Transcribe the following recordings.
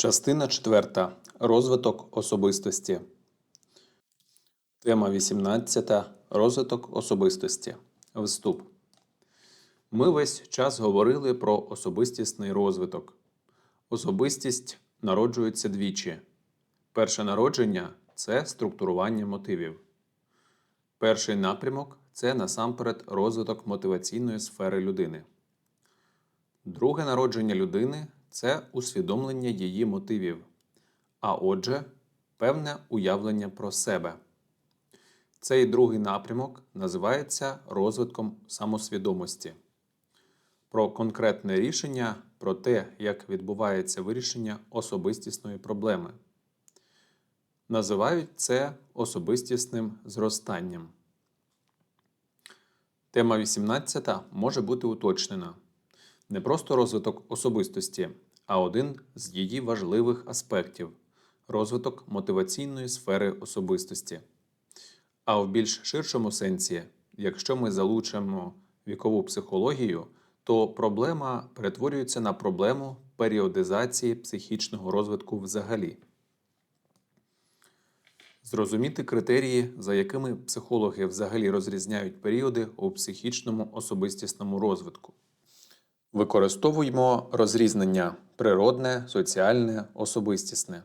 Частина 4. Розвиток особистості. Тема 18. Розвиток особистості. Вступ. Ми весь час говорили про особистісний розвиток. Особистість народжується двічі. Перше народження це структурування мотивів. Перший напрямок це насамперед розвиток мотиваційної сфери людини. Друге народження людини це усвідомлення її мотивів, а отже, певне уявлення про себе. Цей другий напрямок називається розвитком самосвідомості. Про конкретне рішення про те, як відбувається вирішення особистісної проблеми. Називають це особистісним зростанням. Тема 18 може бути уточнена не просто розвиток особистості, а один з її важливих аспектів розвиток мотиваційної сфери особистості. А в більш ширшому сенсі, якщо ми залучимо вікову психологію, то проблема перетворюється на проблему періодизації психічного розвитку взагалі. Зрозуміти критерії, за якими психологи взагалі розрізняють періоди у психічному особистісному розвитку. Використовуємо розрізнення природне, соціальне, особистісне.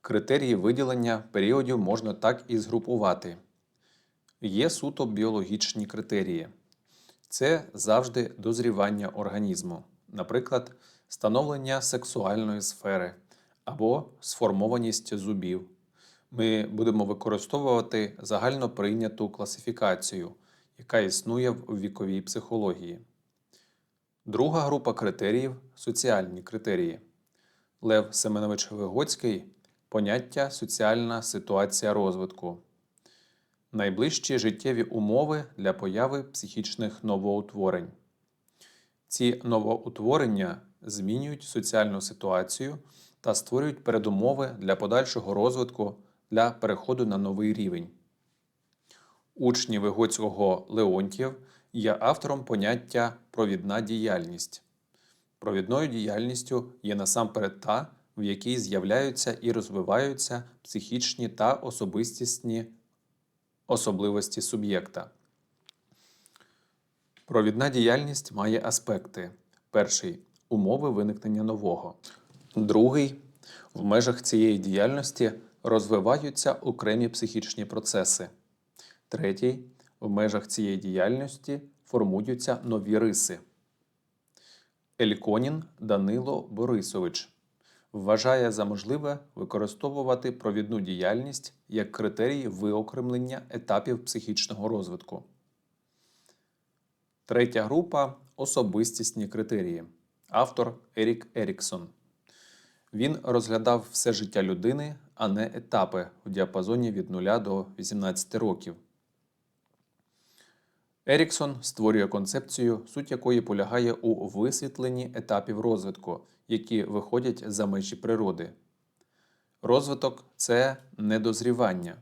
Критерії виділення періодів можна так і згрупувати. Є суто біологічні критерії. Це завжди дозрівання організму, наприклад, становлення сексуальної сфери або сформованість зубів. Ми будемо використовувати загально прийняту класифікацію, яка існує в віковій психології. Друга група критеріїв соціальні критерії. Лев Семенович Вигоцький поняття соціальна ситуація розвитку. Найближчі життєві умови для появи психічних новоутворень. Ці новоутворення змінюють соціальну ситуацію та створюють передумови для подальшого розвитку для переходу на новий рівень. Учні Вигоцького Леонтьєв є автором поняття провідна діяльність. Провідною діяльністю є насамперед та, в якій з'являються і розвиваються психічні та особистісні особливості суб'єкта. Провідна діяльність має аспекти: перший умови виникнення нового, другий в межах цієї діяльності розвиваються окремі психічні процеси. Третій в межах цієї діяльності формуються нові риси. Ельконін Данило Борисович вважає за можливе використовувати провідну діяльність як критерій виокремлення етапів психічного розвитку. Третя група особистісні критерії. Автор Ерік Еріксон. Він розглядав все життя людини, а не етапи в діапазоні від 0 до 18 років. Еріксон створює концепцію, суть якої полягає у висвітленні етапів розвитку, які виходять за межі природи. Розвиток це недозрівання.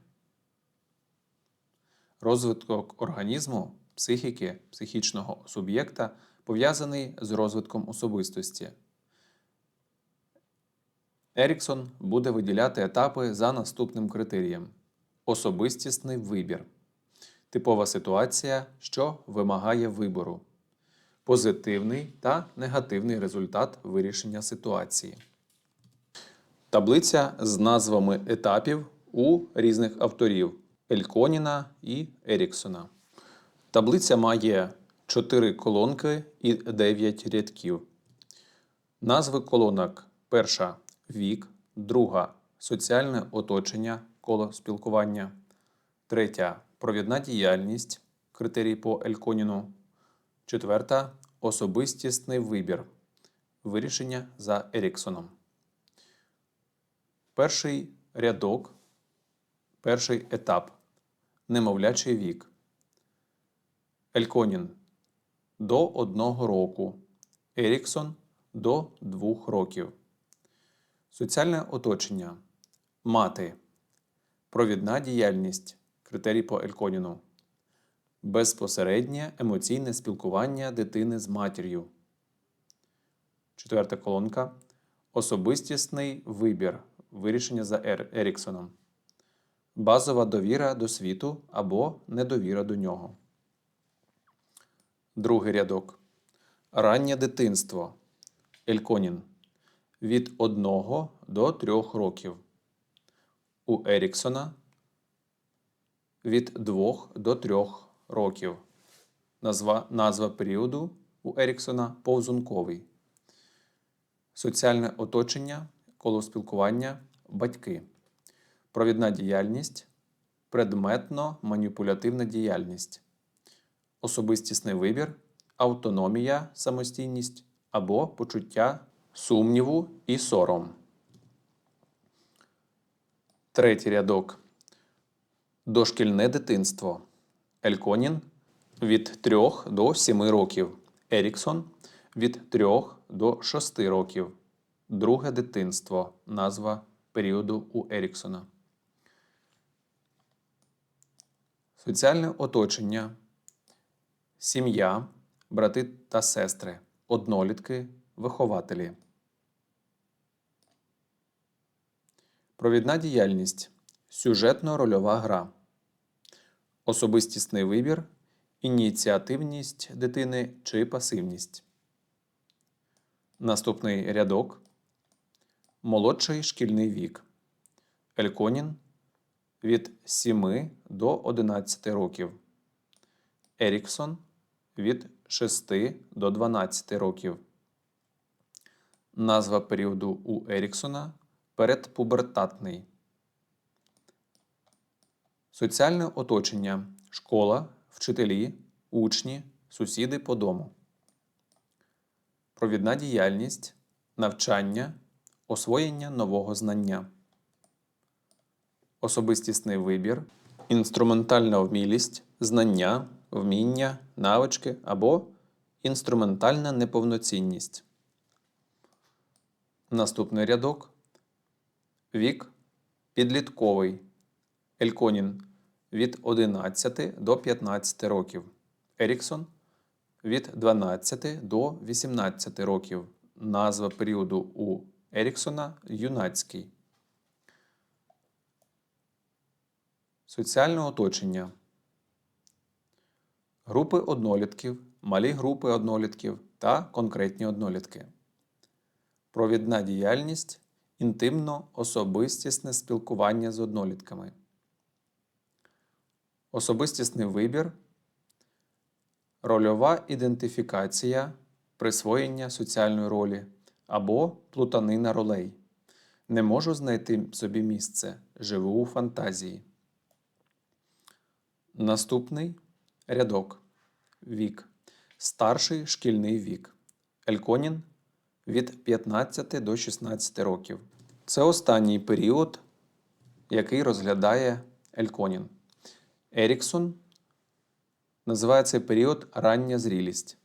Розвиток організму, психіки, психічного суб'єкта пов'язаний з розвитком особистості. Еріксон буде виділяти етапи за наступним критерієм: особистісний вибір. Типова ситуація, що вимагає вибору. Позитивний та негативний результат вирішення ситуації. Таблиця з назвами етапів у різних авторів Ельконіна і Еріксона. Таблиця має 4 колонки і 9 рядків. Назви колонок: перша вік, друга соціальне оточення коло спілкування, третя провідна діяльність критерій по Ельконіну, четверта особистісний вибір. Вирішення за Еріксоном. Перший рядок, перший етап. Немовлячий вік. Ельконін до одного року. Еріксон до двох років. Соціальне оточення. Мати. Провідна діяльність. Критерій по Ельконіну. Безпосереднє емоційне спілкування дитини з матір'ю. Четверта колонка. Особистісний вибір. Вирішення за Ер- Еріксоном. Базова довіра до світу або недовіра до нього. Другий рядок. Раннє дитинство. Ельконін. Від 1 до 3 років. У Еріксона від 2 до 3 років. Назва, назва періоду у Еріксона повзунковий. Соціальне оточення, коло спілкування, батьки. Провідна діяльність, предметно-маніпулятивна діяльність, особистісний вибір, автономія, самостійність або почуття сумніву і сором. Третій рядок. Дошкільне дитинство. Ельконін від 3 до 7 років. Еріксон від 3 до 6 років. Друге дитинство. Назва періоду у Еріксона. Соціальне оточення. Сім'я, брати та сестри, однолітки, вихователі. Провідна діяльність. Сюжетно-рольова гра. Особистісний вибір, ініціативність дитини чи пасивність. Наступний рядок. Молодший шкільний вік. Ельконін від 7 до 11 років. Еріксон від 6 до 12 років. Назва періоду у Еріксона передпубертатний. Соціальне оточення школа, вчителі, учні, сусіди по дому. Провідна діяльність навчання, освоєння нового знання. Особистісний вибір, інструментальна вмілість, знання, вміння, навички або інструментальна неповноцінність. Наступний рядок. Вік підлітковий. Ельконін від 11 до 15 років. Еріксон від 12 до 18 років. Назва періоду у Еріксона юнацький. Соціальне оточення. Групи однолітків, малі групи однолітків та конкретні однолітки. Провідна діяльність інтимно-особистісне спілкування з однолітками. Особистісний вибір, рольова ідентифікація, присвоєння соціальної ролі або плутанина ролей. Не можу знайти собі місце, живу у фантазії. Наступний рядок. Вік. Старший шкільний вік. Ельконін від 15 до 16 років. Це останній період, який розглядає Ельконін. Еріксон. Називає цей період рання зрілість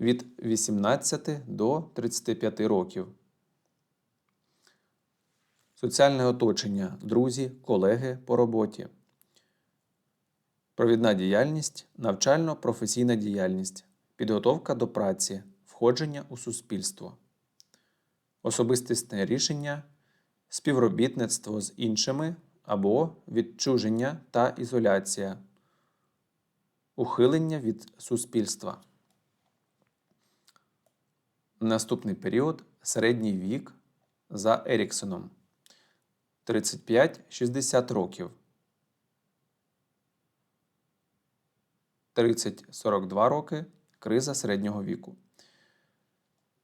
від 18 до 35 років. Соціальне оточення, друзі, колеги по роботі. Провідна діяльність, навчально-професійна діяльність, підготовка до праці, входження у суспільство, особистісне рішення, співробітництво з іншими або відчуження та ізоляція, ухилення від суспільства. Наступний період середній вік за Еріксоном 35-60 років. 30-42 роки криза середнього віку.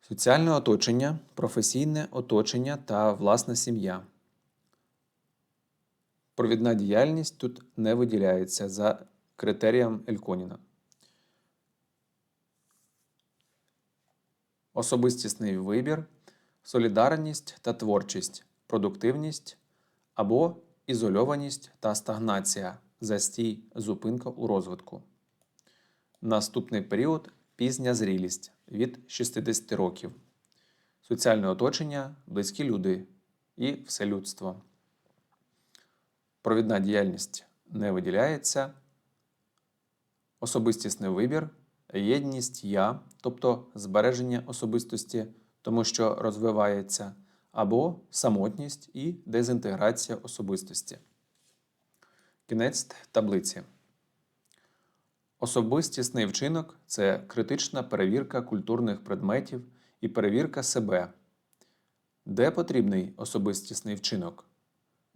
Соціальне оточення, професійне оточення та власна сім'я. Провідна діяльність тут не виділяється за критерієм Ельконіна. Особистісний вибір, солідарність та творчість, продуктивність або ізольованість та стагнація, застій, зупинка у розвитку. Наступний період пізня зрілість від 60 років. Соціальне оточення, близькі люди і все людство. Провідна діяльність не виділяється. Особистісний вибір, єдність я, тобто збереження особистості, тому що розвивається, або самотність і дезінтеграція особистості. Кінець таблиці. Особистісний вчинок це критична перевірка культурних предметів і перевірка себе. Де потрібний особистісний вчинок?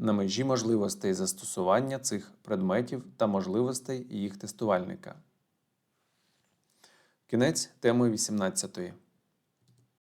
На межі можливостей застосування цих предметів та можливостей їх тестувальника. Кінець теми 18.